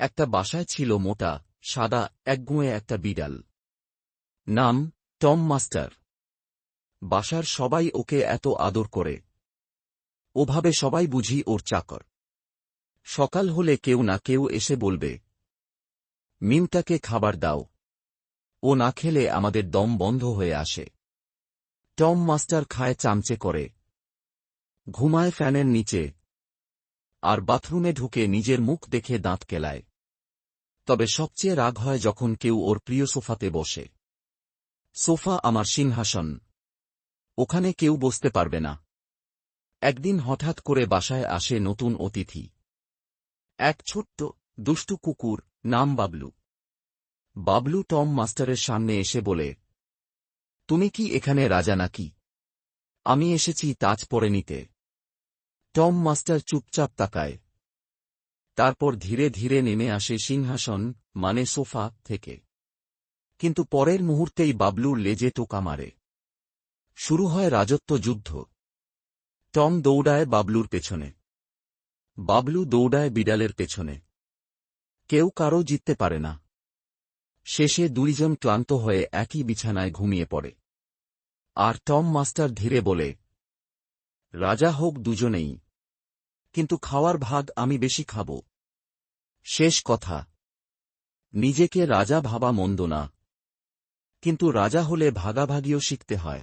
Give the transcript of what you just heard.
একটা বাসায় ছিল মোটা, সাদা, একগুঁয়ে একটা বিড়াল। নাম, টম মাস্টার। বাসার সবাই ওকে এত আদর করে। ওভাবে সবাই বুঝি ওর চাকর। সকাল হলে কেউ না কেউ এসে বলবে, মিমটাকে খাবার দাও। ও না খেলে আমাদের দম বন্ধ হয়ে আসে। টম মাস্টার খায় চামচে করে। ঘুমায় ফ্যানের নিচে। আর বাথরুমে ঢুকে নিজের মুখ দেখে দাঁত কেলায়। তবে সবচেয়ে রাগ হয় যখন কেউ ওর প্রিয় সোফাতে বসে। সোফা আমার সিংহাসন। ওখানে কেউ বসতে পারবে না। একদিন হঠাৎ করে বাসায় আসে নতুন অতিথি। এক ছোট্ট, দুষ্টু কুকুর নাম বাবলু। বাবলু টম মাস্টারের সামনে এসে বলে, তুমি কি এখানে রাজা নাকি? আমি এসেছি তাজ পরে নিতে। টম মাস্টার চুপচাপ তাকায়। তারপর ধীরে ধীরে নেমে আসে সিংহাসন মানে সোফা, থেকে। কিন্তু পরের মুহূর্তেই বাবলুর লেজে টোকা মারে। শুরু হয় রাজত্ব যুদ্ধ। টম দৌড়ায় বাবলুর পেছনে। বাবলু দৌড়ায় বিড়ালের পেছনে। কেউ কারও জিততে পারে না। শেষে দুইজন ক্লান্ত হয়ে একই বিছানায় ঘুমিয়ে পড়ে। আর টম মাস্টার ধীরে বলে, রাজা হোক দুজনেই। কিন্তু খাওয়ার ভাগ আমি বেশি খাব। শেষ কথা। নিজেকে রাজা ভাবা মন্দ না। কিন্তু রাজা হলে ভাগাভাগিও শিখতে হয়।